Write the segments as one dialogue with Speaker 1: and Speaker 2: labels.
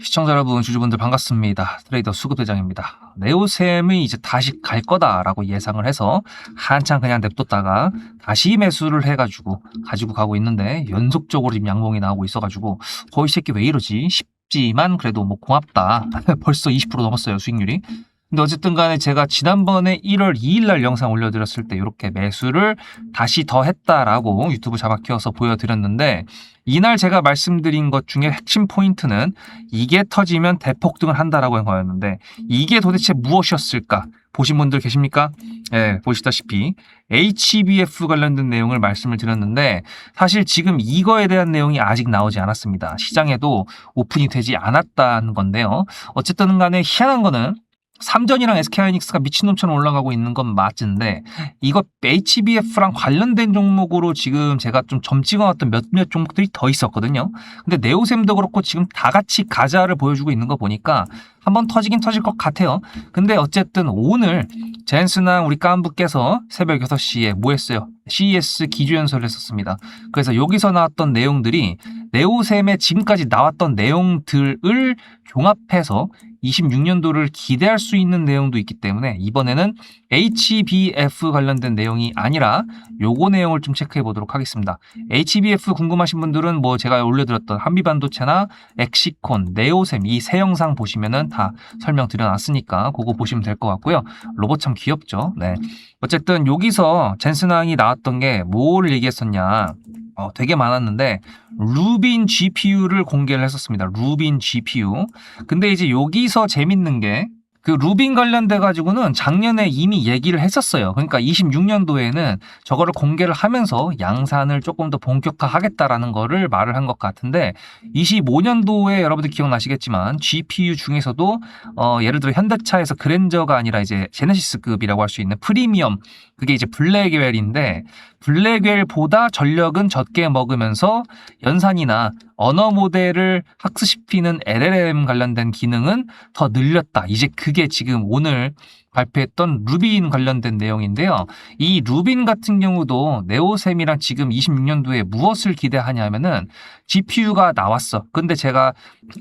Speaker 1: 시청자 여러분, 주주분들 반갑습니다. 트레이더 수급대장입니다. 네오셈이 이제 다시 갈 거다라고 예상을 해서 한참 그냥 냅뒀다가 다시 매수를 해가지고 가지고 가고 있는데 연속적으로 지금 양봉이 나오고 있어가지고 거의 이 새끼 왜 이러지 싶지만 그래도 뭐 고맙다. 벌써 20% 넘었어요 수익률이. 근데 어쨌든 간에 제가 지난번에 1월 2일 날 영상 올려드렸을 때 이렇게 매수를 다시 더 했다라고 유튜브 자막 키워서 보여드렸는데 이날 제가 말씀드린 것 중에 핵심 포인트는 이게 터지면 대폭등을 한다라고 한 거였는데 이게 도대체 무엇이었을까? 보신 분들 계십니까? 예, 보시다시피 HBF 관련된 내용을 말씀을 드렸는데 사실 지금 이거에 대한 내용이 아직 나오지 않았습니다. 시장에도 오픈이 되지 않았다는 건데요. 어쨌든 간에 희한한 거는 삼전이랑 SK하이닉스가 미친놈처럼 올라가고 있는 건 맞는데 이거 HBF랑 관련된 종목으로 지금 제가 좀 점 찍어놨던 몇몇 종목들이 더 있었거든요. 근데 네오셈도 그렇고 지금 다 같이 가자를 보여주고 있는 거 보니까 한번 터지긴 터질 것 같아요. 근데 어쨌든 오늘 젠스나 우리 깐부께서 새벽 6시에 뭐 했어요? CES 기조연설을 했었습니다. 그래서 여기서 나왔던 내용들이 네오셈에 지금까지 나왔던 내용들을 종합해서 26년도를 기대할 수 있는 내용도 있기 때문에 이번에는 HBF 관련된 내용이 아니라 요거 내용을 좀 체크해 보도록 하겠습니다. HBF 궁금하신 분들은 뭐 제가 올려드렸던 한비반도체나 엑시콘, 네오셈 이 세 영상 보시면은 다 설명드려 놨으니까 그거 보시면 될 것 같고요. 로봇 참 귀엽죠. 네. 어쨌든 여기서 젠슨왕이 나왔던 게 뭘 얘기했었냐. 어, 되게 많았는데 루빈 GPU를 공개를 했었습니다. 루빈 GPU. 근데 이제 여기서 재밌는 게 그 루빈 관련돼 가지고는 작년에 이미 얘기를 했었어요. 그러니까 26년도에는 저거를 공개를 하면서 양산을 조금 더 본격화하겠다라는 거를 말을 한 것 같은데 25년도에 여러분들 기억나시겠지만 GPU 중에서도 어 예를 들어 현대차에서 그랜저가 아니라 이제 제네시스급이라고 할 수 있는 프리미엄 그게 이제 블랙웰인데 블랙웰보다 전력은 적게 먹으면서 연산이나 언어 모델을 학습시키는 LLM 관련된 기능은 더 늘렸다. 이제 그게 지금 오늘 발표했던 루빈 관련된 내용인데요. 이 루빈 같은 경우도 네오셈이랑 지금 26년도에 무엇을 기대하냐면은 GPU가 나왔어. 근데 제가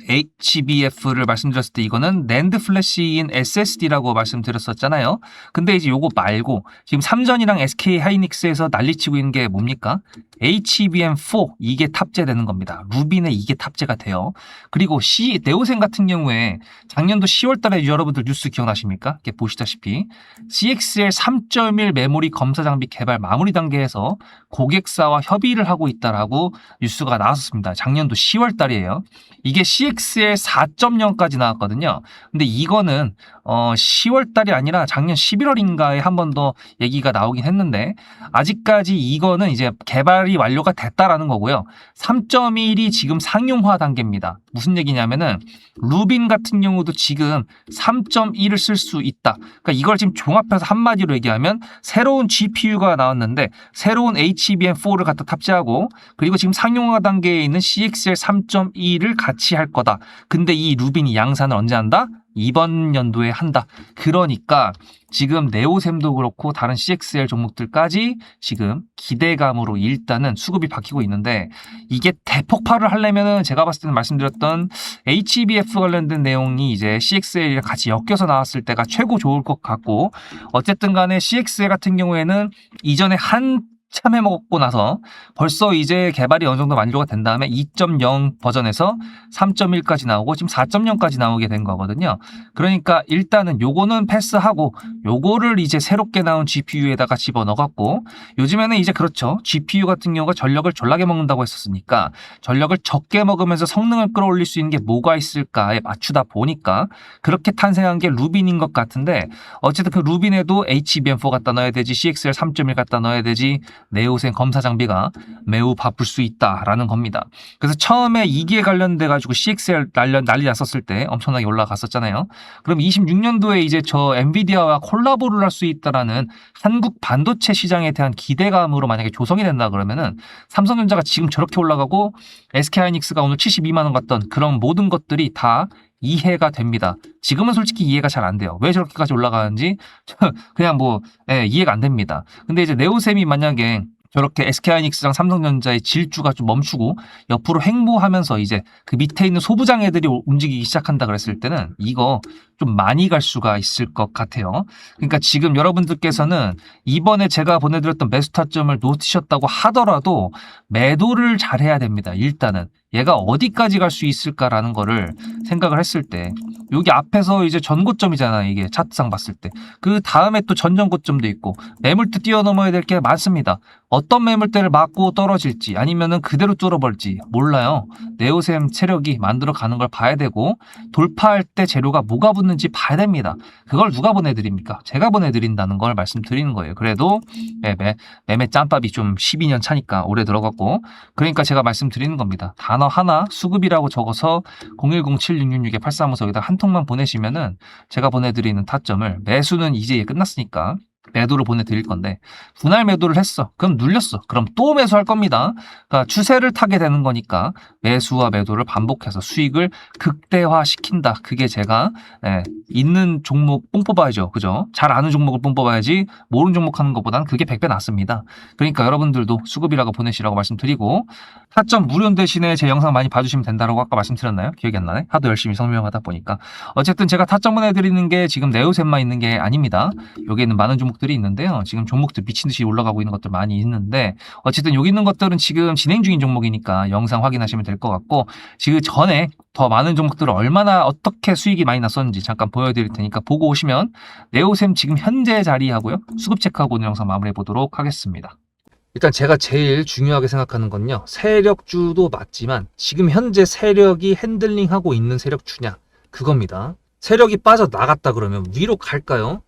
Speaker 1: HBF를 말씀드렸을 때 이거는 낸드 플래시인 SSD라고 말씀드렸었잖아요. 근데 이제 요거 말고 지금 삼전이랑 SK 하이닉스에서 난리치고 있는 게 뭡니까? HBM4 이게 탑재되는 겁니다. 루빈에 이게 탑재가 돼요. 그리고 C 네오셈 같은 경우에 작년도 10월 달에 여러분들 뉴스 기억나십니까? 이렇게 보시다 시피 CXL 3.1 메모리 검사 장비 개발 마무리 단계에서 고객사와 협의를 하고 있다라고 뉴스가 나왔었습니다. 작년도 10월 달이에요. 이게 CXL 4.0까지 나왔거든요. 근데 이거는 어 10월 달이 아니라 작년 11월인가에 한 번 더 얘기가 나오긴 했는데 아직까지 이거는 이제 개발이 완료가 됐다라는 거고요. 3.1이 지금 상용화 단계입니다. 무슨 얘기냐면은 루빈 같은 경우도 지금 3.1을 쓸 수 있다. 그러니까 이걸 지금 종합해서 한마디로 얘기하면 새로운 GPU가 나왔는데 새로운 HBM4를 갖다 탑재하고 그리고 지금 상용화 단계에 있는 CXL 3.2를 같이 할 거다. 근데 이 루빈이 양산을 언제 한다? 이번 연도에 한다. 그러니까 지금 네오셈도 그렇고 다른 CXL 종목들까지 지금 기대감으로 일단은 수급이 바뀌고 있는데 이게 대폭발을 하려면은 제가 봤을 때는 말씀드렸던 HBF 관련된 내용이 이제 CXL이랑 같이 엮여서 나왔을 때가 최고 좋을 것 같고 어쨌든 간에 CXL 같은 경우에는 이전에 한 참해 먹고 나서 벌써 이제 개발이 어느 정도 만족가 된 다음에 2.0 버전에서 3.1까지 나오고 지금 4.0까지 나오게 된 거거든요. 그러니까 일단은 요거는 패스하고 요거를 이제 새롭게 나온 GPU에다가 집어넣었고 요즘에는 이제 그렇죠. GPU 같은 경우가 전력을 졸라게 먹는다고 했었으니까 전력을 적게 먹으면서 성능을 끌어올릴 수 있는 게 뭐가 있을까에 맞추다 보니까 그렇게 탄생한 게 루빈인 것 같은데 어쨌든 그 루빈에도 HBM4 갖다 넣어야 되지 CXL 3.1 갖다 넣어야 되지 네오셈 검사 장비가 매우 바쁠 수 있다라는 겁니다. 그래서 처음에 이기에 관련돼 가지고 CXL 난리, 난리 났었을 때 엄청나게 올라갔었잖아요. 그럼 26년도에 이제 저 엔비디아와 콜라보를 할 수 있다라는 한국 반도체 시장에 대한 기대감으로 만약에 조성이 된다 그러면은 삼성전자가 지금 저렇게 올라가고 SK하이닉스가 오늘 72만 원 갔던 그런 모든 것들이 다 이해가 됩니다. 지금은 솔직히 이해가 잘 안 돼요. 왜 저렇게까지 올라가는지 그냥 뭐 예, 이해가 안 됩니다. 근데 이제 네오셈이 만약에 저렇게 SK하이닉스랑 삼성전자의 질주가 좀 멈추고 옆으로 횡보하면서 이제 그 밑에 있는 소부장 애들이 오- 움직이기 시작한다 그랬을 때는 이거 좀 많이 갈 수가 있을 것 같아요. 그러니까 지금 여러분들께서는 이번에 제가 보내드렸던 매수 타점을 놓치셨다고 하더라도 매도를 잘 해야 됩니다. 일단은 얘가 어디까지 갈 수 있을까라는 거를 생각을 했을 때 여기 앞에서 이제 전고점이잖아요. 이게 차트상 봤을 때. 그 다음에 또 전전고점도 있고 매물대 뛰어넘어야 될 게 많습니다. 어떤 매물대를 맞고 떨어질지 아니면은 그대로 뚫어버릴지 몰라요. 네오셈 체력이 만들어 가는 걸 봐야 되고 돌파할 때 재료가 뭐가 붙는지 봐야 됩니다. 그걸 누가 보내드립니까? 제가 보내드린다는 걸 말씀드리는 거예요. 그래도 매매, 매매 짬밥이 좀 12년 차니까 오래 들어갔고 그러니까 제가 말씀드리는 겁니다. 단어 하나 수급이라고 적어서 0107666-8354 여기다 한 통만 보내시면은 제가 보내드리는 타점을 매수는 이제 끝났으니까 매도를 보내드릴 건데 분할 매도를 했어. 그럼 눌렸어. 그럼 또 매수할 겁니다. 그러니까 추세를 타게 되는 거니까 매수와 매도를 반복해서 수익을 극대화시킨다. 그게 제가 예, 있는 종목 뽕 뽑아야죠. 그죠? 잘 아는 종목을 뽕 뽑아야지 모르는 종목 하는 것보다는 그게 100배 낫습니다. 그러니까 여러분들도 수급이라고 보내시라고 말씀드리고 타점 무료 대신에 제 영상 많이 봐주시면 된다라고 아까 말씀드렸나요? 기억이 안 나네? 하도 열심히 설명하다 보니까 어쨌든 제가 타점 보내드리는 게 지금 네오셈만 있는 게 아닙니다. 여기에는 많은 종목 들이 있는데요. 지금 종목들 미친 듯이 올라가고 있는 것들 많이 있는데 어쨌든 여기 있는 것들은 지금 진행 중인 종목이니까 영상 확인하시면 될 것 같고 지금 전에 더 많은 종목들을 얼마나 어떻게 수익이 많이 났었는지 잠깐 보여드릴 테니까 보고 오시면 네오셈 지금 현재 자리하고요. 수급 체크하고 오늘 영상 마무리해 보도록 하겠습니다. 일단 제가 제일 중요하게 생각하는 건요. 세력주도 맞지만 지금 현재 세력이 핸들링하고 있는 세력주냐 그겁니다. 세력이 빠져나갔다 그러면 위로 갈까요?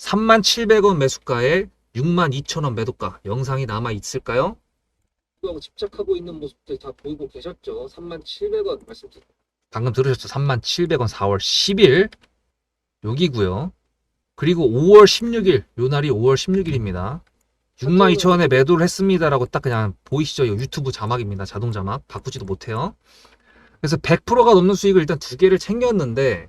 Speaker 1: 37,700원 매수가에 62,000원 매도가 영상이 남아 있을까요? 하고 집착하고 있는 모습들 다 보이고 계셨죠? 37,700원 말씀드렸 방금 들으셨죠? 37,700원 4월 10일 여기고요. 그리고 5월 16일 요 날이 5월 16일입니다. 62,000원에 매도를 했습니다라고 딱 그냥 보이시죠? 유튜브 자막입니다. 자동 자막 바꾸지도 못해요. 그래서 100%가 넘는 수익을 일단 두 개를 챙겼는데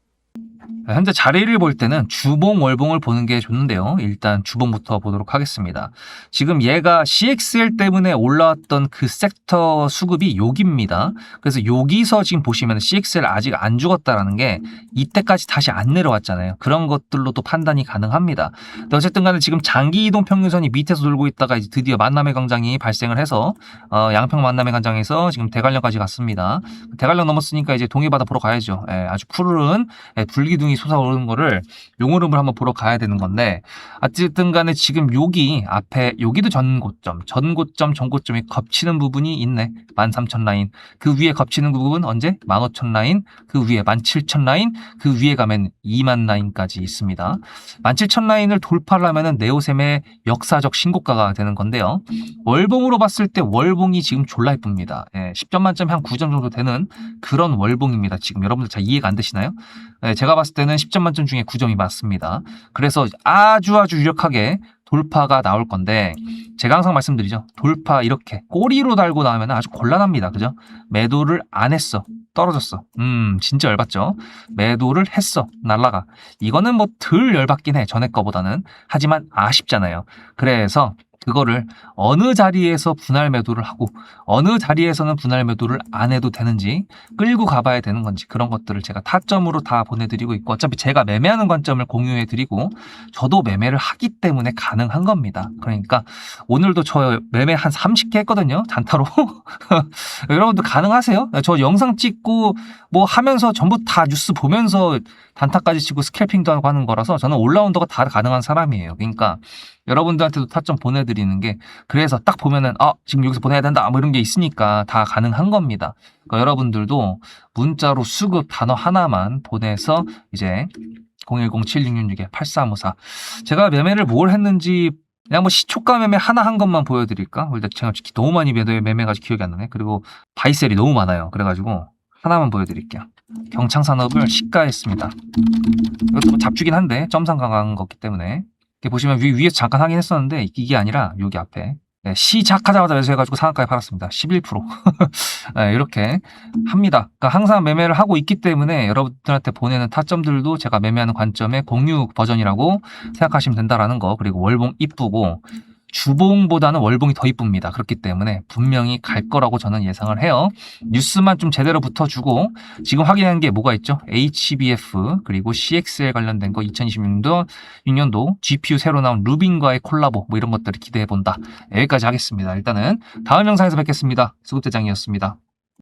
Speaker 1: 현재 자리를 볼 때는 주봉 월봉을 보는 게 좋는데요. 일단 주봉부터 보도록 하겠습니다. 지금 얘가 CXL 때문에 올라왔던 그 섹터 수급이 여기입니다. 그래서 여기서 지금 보시면 CXL 아직 안 죽었다라는 게 이때까지 다시 안 내려왔잖아요. 그런 것들로도 판단이 가능합니다. 어쨌든 간에 지금 장기 이동 평균선이 밑에서 돌고 있다가 이제 드디어 만남의 광장이 발생을 해서 어, 양평 만남의 광장에서 지금 대관령까지 갔습니다. 대관령 넘었으니까 이제 동해바다 보러 가야죠. 예, 아주 푸르른 예, 불기둥이 솟아오르는 거를 용오름을 한번 보러 가야 되는 건데 어쨌든 간에 지금 여기 앞에 여기도 전고점, 전고점, 전고점이 겹치는 부분이 있네. 13,000 라인. 그 위에 겹치는 부분 언제? 15,000 라인. 그 위에 17,000 라인. 그 위에 가면 2만 라인까지 있습니다. 17,000 라인을 돌파를 하면은 네오셈의 역사적 신고가가 되는 건데요. 월봉으로 봤을 때 월봉이 지금 졸라 예쁩니다. 예, 10점 만점에 한 9점 정도 되는 그런 월봉입니다. 지금 여러분들 잘 이해가 안 되시나요? 네, 제가 봤을 때는 10점 만점 중에 9점이 맞습니다. 그래서 아주 아주 유력하게 돌파가 나올 건데 제가 항상 말씀드리죠. 돌파 이렇게 꼬리로 달고 나오면 아주 곤란합니다. 그죠? 매도를 안 했어. 떨어졌어. 음, 진짜 열받죠? 매도를 했어. 날라가. 이거는 뭐 덜 열받긴 해. 전에 거보다는. 하지만 아쉽잖아요. 그래서 그거를 어느 자리에서 분할 매도를 하고 어느 자리에서는 분할 매도를 안 해도 되는지 끌고 가봐야 되는 건지 그런 것들을 제가 타점으로 다 보내드리고 있고 어차피 제가 매매하는 관점을 공유해드리고 저도 매매를 하기 때문에 가능한 겁니다. 그러니까 오늘도 저 매매 한 30개 했거든요. 단타로. 여러분도 가능하세요? 저 영상 찍고 뭐 하면서 전부 다 뉴스 보면서 단타까지 치고 스캘핑도 하고 하는 거라서 저는 올라운더가 다 가능한 사람이에요. 그러니까 여러분들한테도 타점 보내드리는 게 그래서 딱 보면은 아 지금 여기서 보내야 된다 뭐 이런 게 있으니까 다 가능한 겁니다. 그러니까 여러분들도 문자로 수급 단어 하나만 보내서 이제 010-7666-8354 제가 매매를 뭘 했는지 그냥 뭐 시초가 매매 하나 한 것만 보여드릴까? 일단 제가 너무 많이 매매가지고 기억이 안 나네. 그리고 바이셀이 너무 많아요. 그래가지고 하나만 보여드릴게요. 경창산업을 시가했습니다. 이것도 뭐 잡주긴 한데 점상 강한 거기 때문에 이렇게 보시면 위, 위에서 잠깐 하긴 했었는데 이게 아니라 여기 앞에 네, 시작하자마자 매수해가지고 상한가에 팔았습니다. 11% 네, 이렇게 합니다. 그러니까 항상 매매를 하고 있기 때문에 여러분들한테 보내는 타점들도 제가 매매하는 관점의 공유 버전이라고 생각하시면 된다라는 거 그리고 월봉 이쁘고 주봉보다는 월봉이 더 이쁩니다. 그렇기 때문에 분명히 갈 거라고 저는 예상을 해요. 뉴스만 좀 제대로 붙어주고 지금 확인한 게 뭐가 있죠? HBF 그리고 CXL 관련된 거 2026년도 6년도 GPU 새로 나온 루빈과의 콜라보 뭐 이런 것들을 기대해 본다. 여기까지 하겠습니다. 일단은 다음 영상에서 뵙겠습니다. 수급대장이었습니다.